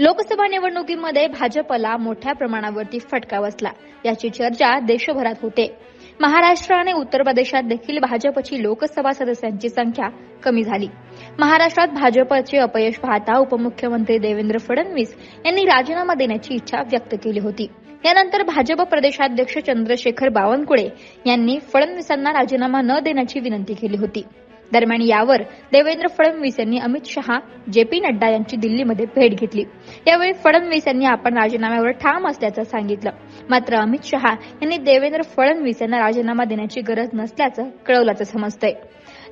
लोकसभा निवडणुकीमध्ये भाजपला मोठ्या प्रमाणावरती फटका बसला. याची चर्चा देशभरात होते. महाराष्ट्र आणि उत्तर प्रदेशात देखील भाजपची लोकसभा सदस्यांची संख्या कमी झाली. महाराष्ट्रात भाजपचे अपयश पाहता उपमुख्यमंत्री देवेंद्र फडणवीस यांनी राजीनामा देण्याची इच्छा व्यक्त केली होती. यानंतर भाजप प्रदेशाध्यक्ष चंद्रशेखर बावनकुळे यांनी फडणवीसांना राजीनामा न देण्याची विनंती केली होती. दरम्यान यावर देवेंद्र फडणवीस यांनी अमित शहा जे पी नड्डा यांची दिल्लीमध्ये भेट घेतली. यावेळी फडणवीस यांनी आपण राजीनाम्यावर ठाम असल्याचं सांगितलं. मात्र अमित शहा यांनी देवेंद्र फडणवीस यांना राजीनामा देण्याची गरज नसल्याचं कळवल्याचं समजतंय.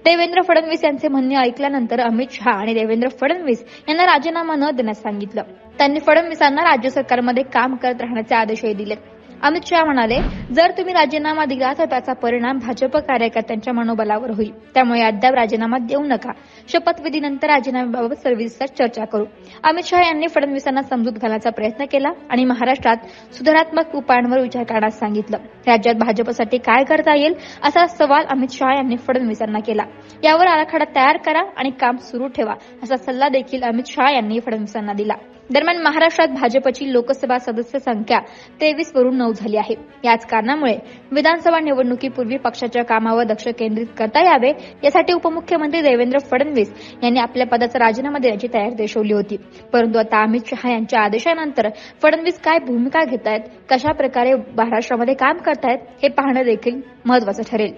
देवेंद्र फडणवीस यांचे म्हणणे ऐकल्यानंतर अमित शहा आणि देवेंद्र फडणवीस यांना राजीनामा न देण्यास सांगितलं. त्यांनी फडणवीसांना राज्य सरकारमध्ये काम करत राहण्याचे आदेशही दिले अमित शहा म्हणाले जर तुम्ही राजीनामा दिला तर त्याचा परिणाम भाजप कार्यकर्त्यांच्या मनोबलावर होईल. त्यामुळे अद्याप राजीनामा देऊ नका. शपथविधीनंतर राजीनाम्याबाबत सविस्तर चर्चा करू. अमित शहा यांनी फडणवीसांना समजूत घालण्याचा प्रयत्न केला आणि महाराष्ट्रात सुधारात्मक उपायांवर विचार करण्यास सांगितलं. राज्यात भाजपसाठी काय करता येईल असा सवाल अमित शहा यांनी फडणवीसांना केला. यावर आराखडा तयार करा आणि काम सुरू ठेवा असा सल्ला देखील अमित शहा यांनी फडणवीसांना दिला. दरम्यान महाराष्ट्रात भाजपची लोकसभा सदस्य संख्या तेवीस वरून नऊ झाली आहे. याच कारणामुळे विधानसभा निवडणुकीपूर्वी पक्षाच्या कामावर लक्ष केंद्रित करता यावे यासाठी उपमुख्यमंत्री देवेंद्र फडणवीस यांनी आपल्या पदाचा राजीनामा देण्याची तयारी दर्शवली होती. परंतु आता अमित शहा यांच्या आदेशानंतर फडणवीस काय भूमिका घेत आहेत कशा प्रकारे महाराष्ट्रामध्ये काम करतायत हे पाहणं देखील महत्वाचं ठरेल.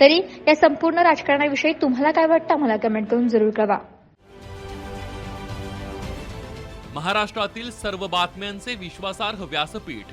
तरी या संपूर्ण राजकारणाविषयी तुम्हाला काय वाटतं मला कमेंट करून जरूर कळवा. महाराष्ट्रातील सर्व बातम्यांचे विश्वासार्ह व्यासपीठ